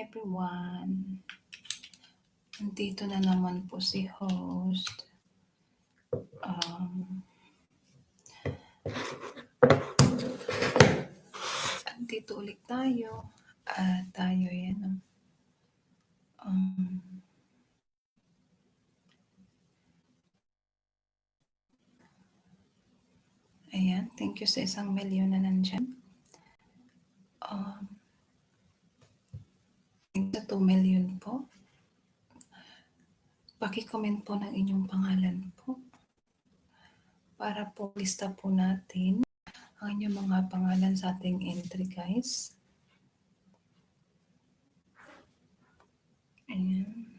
everyone. Nandito na naman po si host. Um, andito ulit tayo. Ah, tayo yan. Um, ayan, thank you sa isang milyon na nandyan. Um, sa 2 million po. Paki-comment po ng inyong pangalan po. Para po lista po natin ang inyong mga pangalan sa ating entry guys. Ayan.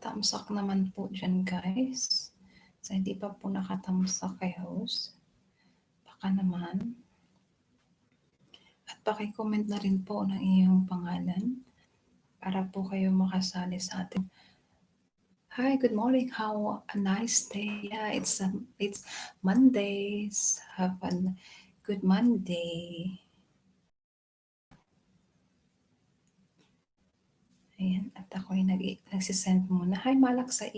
Patamsak naman po dyan guys. Sa hindi pa po nakatamsak kay host. Baka naman. At paki-comment na rin po ng iyong pangalan para po kayo makasali sa ating Hi, good morning. How a nice day. Yeah, it's um, it's Mondays. Have a good Monday. Ayan, at ako'y nag nagsisend muna. Hi, Malak Said.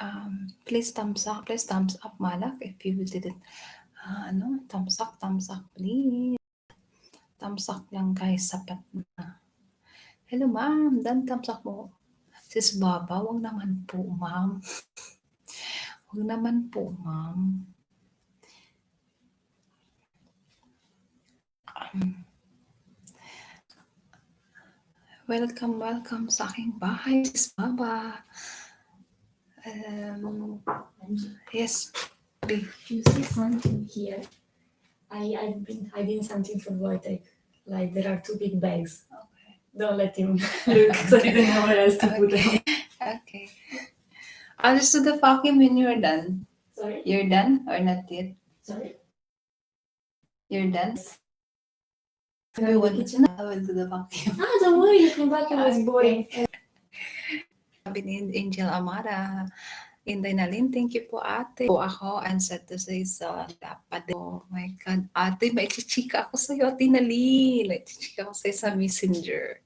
Um, please thumbs up, please thumbs up, Malak, if you didn't, ah, ano, thumbs up, thumbs up, please. Thumbs up lang guys, sapat na. Hello ma'am, dan thumbs up mo. Sis Baba, wag naman po ma'am. Wag naman po ma'am. Um, welcome, welcome sa aking bahay, sis Baba. Um, yes. If you see something here, I, I've been hiding something from Wojtek. Like there are two big bags. Okay. Don't let him look because I didn't know where else to put them. Okay. I'll just do the vacuum when you're done. Sorry? You're done or not yet? Sorry? You're done? I I will, the the vacuum. Ah, don't worry, back. It was boring. Sabi ni Angel Amara, Inday Nalin, thank you po ate. Po ako, and set to say sa dapat. Oh my God, ate, may chichika ako sa iyo, ate Nalin. May chichika ako sa iyo sa messenger.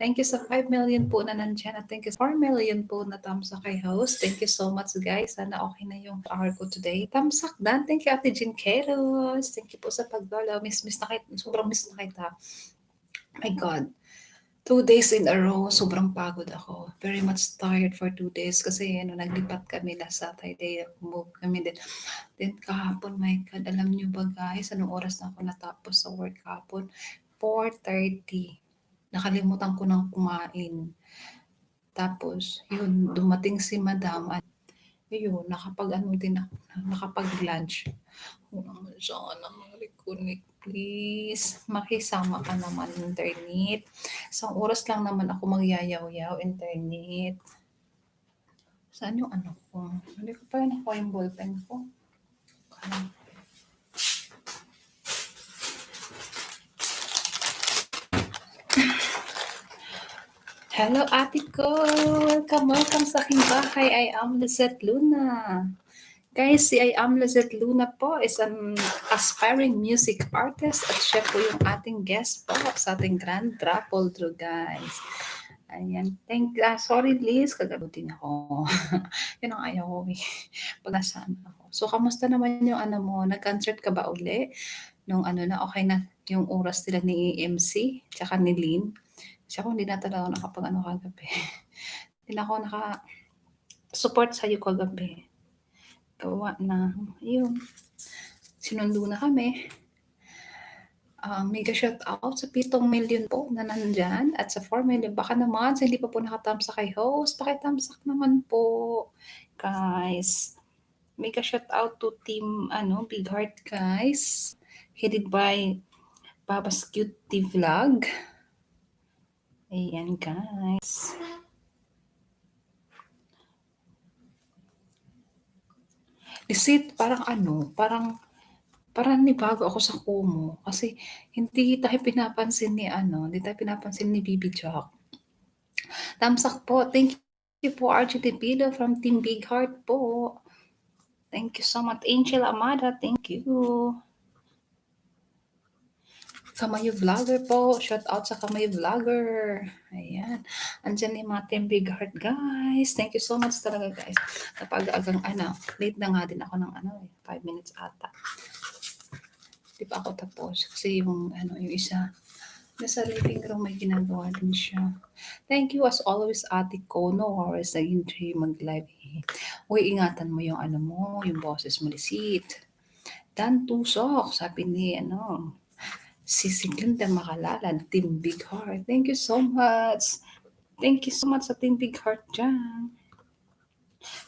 Thank you sa 5 million po na nandyan at thank you sa 4 million po na up kay host. Thank you so much guys. Sana okay na yung hour ko today. Up dan. Thank you Ate Jean Keros. Thank you po sa pag-follow. Miss, miss na kita. Sobrang miss na kita. My God. Two days in a row, sobrang pagod ako. Very much tired for two days kasi ano, naglipat kami last Saturday, move kami din. Then kahapon, my God, alam niyo ba guys, anong oras na ako natapos sa work kahapon? 4.30. Nakalimutan ko nang kumain. Tapos, yun, dumating si madam at yun, nakapag ano din ako, nakapag-lunch. Naman sana mag-reconnect, please. Makisama ka naman, internet. Isang oras lang naman ako magyayaw-yaw, internet. Saan yung ano ko? Hindi ko pa nakuha yung ballpen ko. Okay. Hello, ate ko! Welcome, welcome sa aking bahay. I am Lizette Luna. Guys, si I am Lizette Luna po is an aspiring music artist at siya po yung ating guest po sa ating Grand Raffle Draw, guys. Ayan. Thank, ah, sorry Liz, kagabutin ako. Yun ang ayaw ko eh. Pag ako. So, kamusta naman yung ano mo? Nag-concert ka ba uli? Nung ano na, okay na yung oras nila ni EMC, tsaka ni Lynn. Kasi ako hindi na talaga nakapag ano kagabi. Hindi na ako naka support sa iyo kagabi. Gawa na, yun. Sinundo na kami. Um, mega shout out sa 7 million po na nandyan at sa 4 million. Baka naman sa hindi pa po nakatamsak kay host, pakitamsak naman po. Guys, mega shout out to team ano, Big Heart guys. Headed by Papa's Cutie Vlog. Ayan guys. Deceit, parang ano, parang Parang nanibago ako sa Kumu kasi hindi tayo pinapansin ni ano, hindi tayo pinapansin ni Bibi Jack. Up po. Thank you po, RGT Pido from Team Big Heart po. Thank you so much. Angel Amada, thank you. Kamayo Vlogger po. Shout out sa Kamayo Vlogger. Ayan. Andyan ni mga Team Big Heart, guys. Thank you so much talaga, guys. Kapag agang ano, late na nga din ako ng ano, 5 minutes ata. Di pa ako tapos. Kasi yung, ano, yung isa, nasa living room may ginagawa din siya. Thank you as always, ate ko. No worries, nag-enjoy mag-live. Uy, ingatan mo yung ano mo, yung boses mo, lisit. Dan Tusok, sabi ni, ano, si Siglinda Makalala, Team Big Heart. Thank you so much. Thank you so much sa Team Big Heart dyan.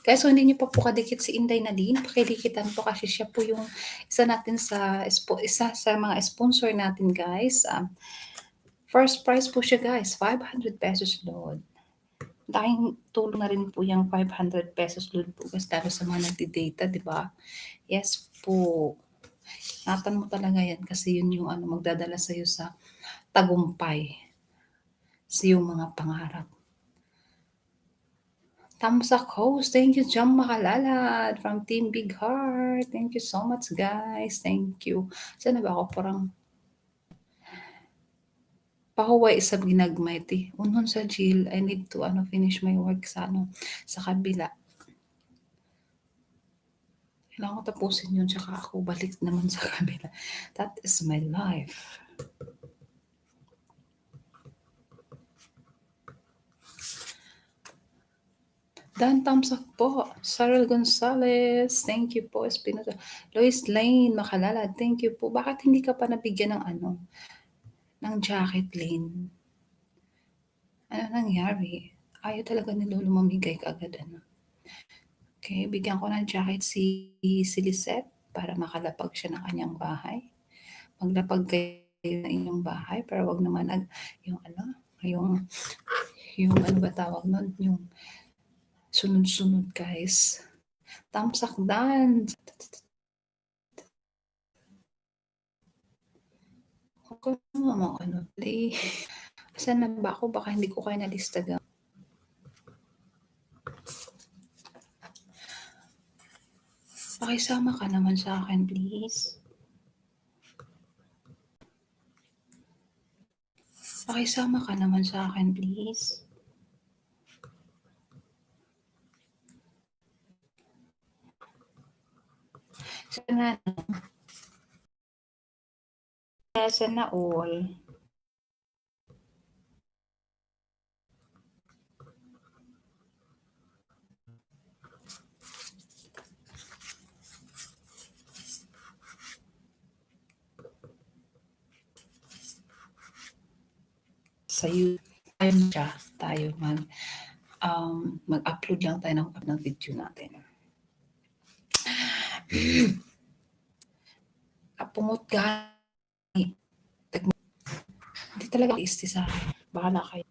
Guys, kung hindi niyo pa po kadikit si Inday Nadine, pakidikitan po kasi siya po yung isa natin sa isa sa mga sponsor natin, guys. Um, first prize po siya, guys, 500 pesos load. Dahil tulong na rin po yung 500 pesos load po, guys, lalo sa mga nagdi-data, di ba? Yes po. Ingatan mo talaga yan kasi yun yung ano, magdadala sa'yo sa tagumpay. Sa iyong mga pangarap. Thumbs up host. Thank you, Jam Makalalad from Team Big Heart. Thank you so much, guys. Thank you. Sana ba ako parang pahuway sa ginagmay ti. Unon sa Jill, I need to ano finish my work sa ano sa kabila. Kailangan ko tapusin yun, tsaka ako balik naman sa kabila. That is my life. Dan up po. Sarah Gonzalez, thank you po. Espinosa. Lois Lane, Makalala, thank you po. Bakit hindi ka pa nabigyan ng ano, ng jacket, Lane? Ano nangyari? Ayaw talaga ni Lolo mamigay kaagad, ano. Okay, bigyan ko ng jacket si, si Lisette para makalapag siya ng kanyang bahay. Maglapag kayo ng inyong bahay para wag naman ag, yung ano, yung, yung ano ba tawag nun, yung sunod-sunod guys. Tamsak dan. Ako mo ano, play. Saan na ba ako? Baka hindi ko kaya nalista Pakisama ka naman sa akin, please. Pakisama ka naman sa akin, please. Sana sana all. Sa YouTube tayo siya, tayo mag um, mag-upload lang tayo ng, ng video natin. Kapungot ka. Hindi talaga isti sa akin. Bahala kayo.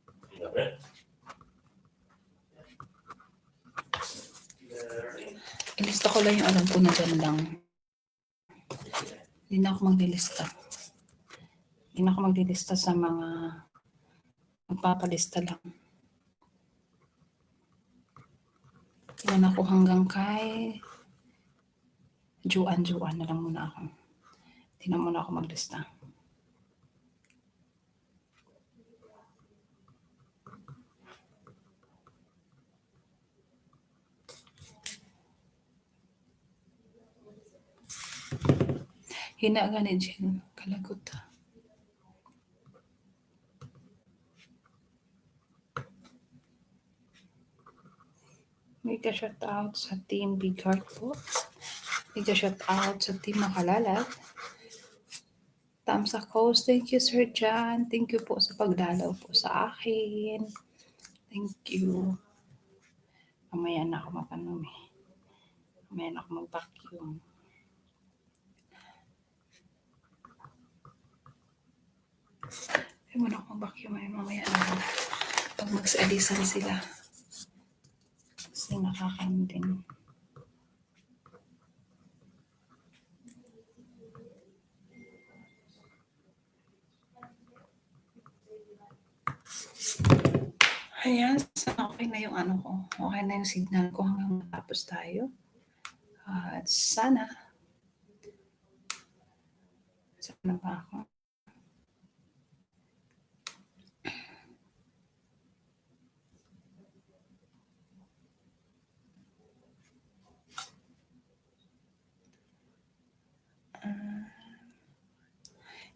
Ilista ko lang yung alam ko na dyan lang. Hindi na ako maglilista. Hindi na ako maglilista sa mga magpapalista lang. Yan ako hanggang kay Juan-Juan na lang muna ako. Hindi na muna ako maglista. Hina nga ni Jen. Kalagot. Mega shout out sa Team Big Heart po. Mega shout out sa Team Makalalat. Thumbs up host. Thank you, Sir John. Thank you po sa pagdalaw po sa akin. Thank you. Mamaya na ako mapanom eh. Mamaya na ako mag-vacuum. Ay, muna ako mag-vacuum eh. Mamaya na. Pag magsaalisan sila kasi nakakaano din. Ayan, so okay na yung ano ko. Okay na yung signal ko hanggang matapos tayo. At sana. Sana ba ako?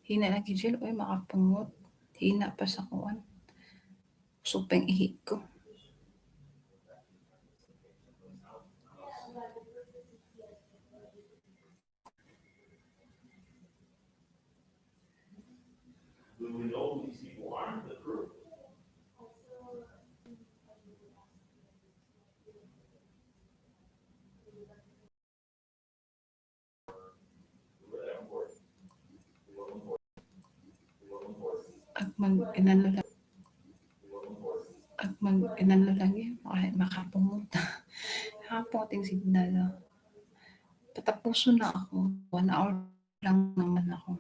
Hina lagi diyan, uy makapungot. Hina pa sa kuan. Yung ihi ko. When we At mag inano lang. At mag inano lang yun, kahit makapungot. Nakapungot yung signal, ah. Patapuson na ako, 1 hour lang naman ako.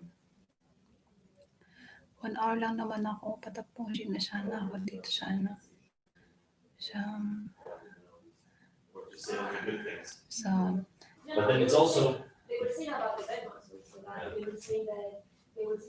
1 hour lang naman ako, patapusin na sana ako. Dito sa ano, sa We're saying sa But then it's also, They were saying about the bed monsters, so that they would say that they would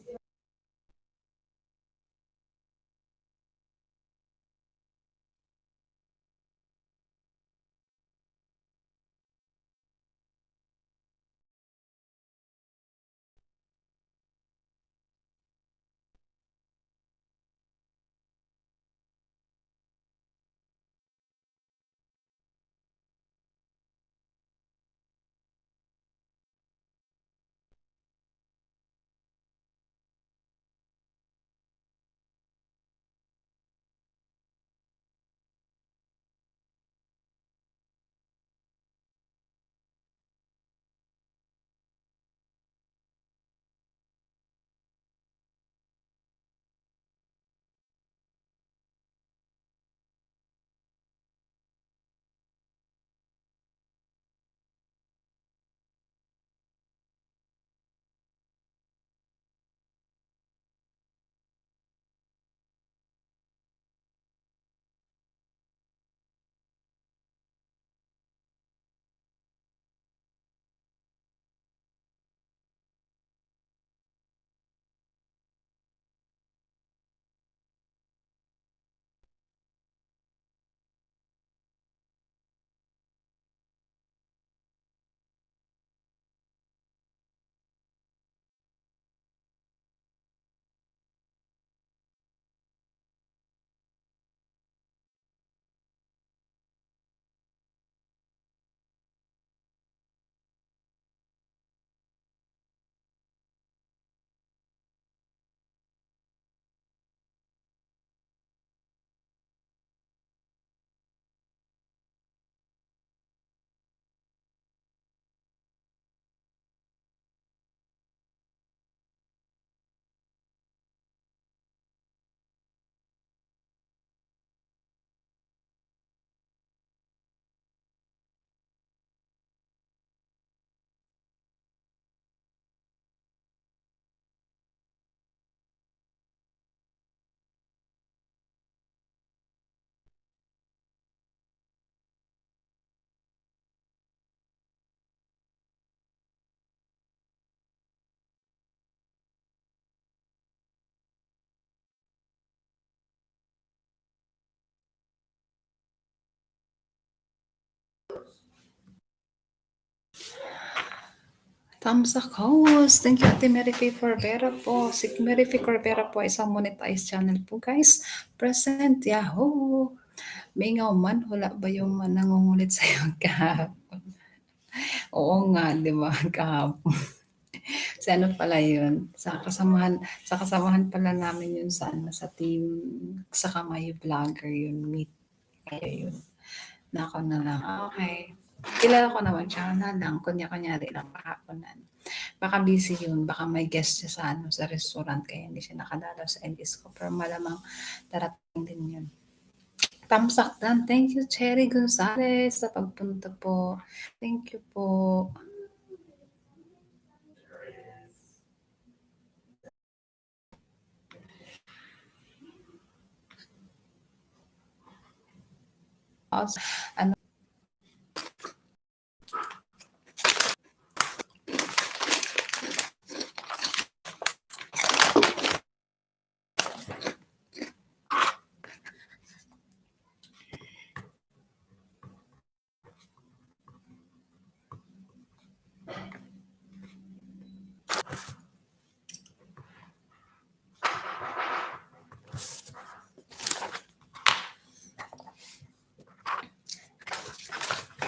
Thumbs up host. Thank you, Ate Mary Faye Corbera po. Si Mary Faye Corbera po ay isang monetized channel po, guys. Present, yahoo! Mingaw man, wala ba yung nangungulit sa'yo kahapon? Oo nga, di ba? Kahapon. si ano pala yun? Sa kasamahan, sa kasamahan pala namin yun sa, ano, sa team, sa Kamayo Vlogger yun, meet. Kaya yun. Nako na lang. Okay. Kilala ko naman siya na lang, kunya-kunyari lang pakapunan. Baka busy yun, baka may guest siya sa, ano, sa restaurant, kaya hindi siya nakadalaw sa English ko. Pero malamang darating din yun. Thumbs up dan. Thank you, Cherry Gonzalez, sa pagpunta po. Thank you po. house. Ano,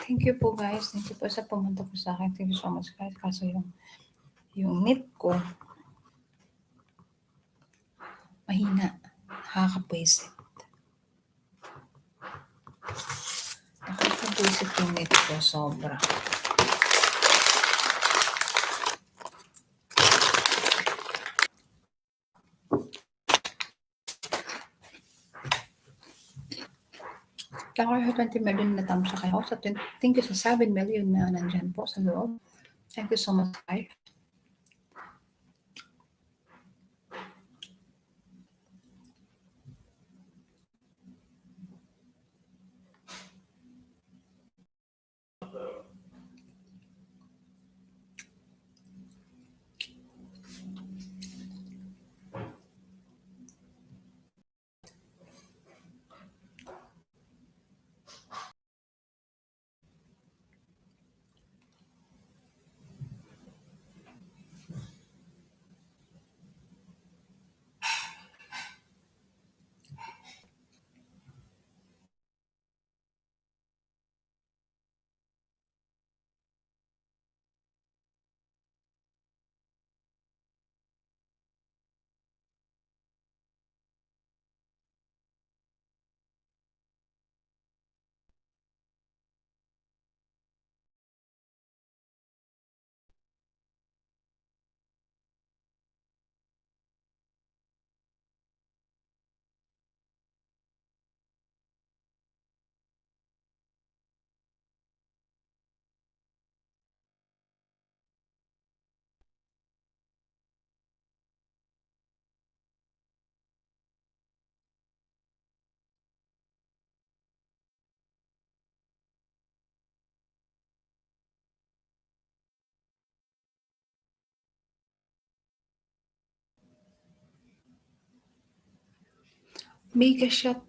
Thank you po guys. Thank you po sa pumunta po sa akin. Thank you so much guys. Kaso yung yung knit ko mahina. Nakakapwisit. Nakakapwisit yung knit ko. Sobra. Ako 20 million na thumbs sa kayo. Sa 20, thank you sa 7 million na nandyan po sa loob. Thank you so much, guys. Mega shot.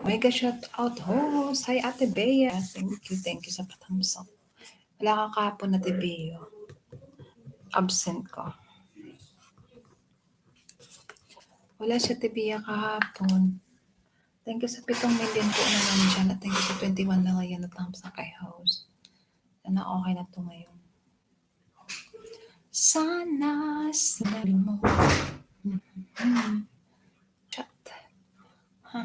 Mega shout out host. Hi Ate Bea. Thank you, thank you sa pathumbs. Wala ka kahapon na Beo. Absent ko. Wala siya Bea kahapon. Thank you sa 7 million po na nandyan at thank you sa 21 million na thumbs up kay host. Sana okay na to ngayon. Sana sinabi mo. Mhm. Chat. Ha.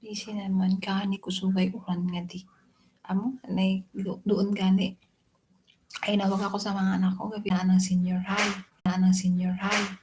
Busy naman gani kusugay uran nga di. Amo, nay do- doon gani. Ay nawag ako sa mga anak ko gabi na ng senior high. Na ng senior high.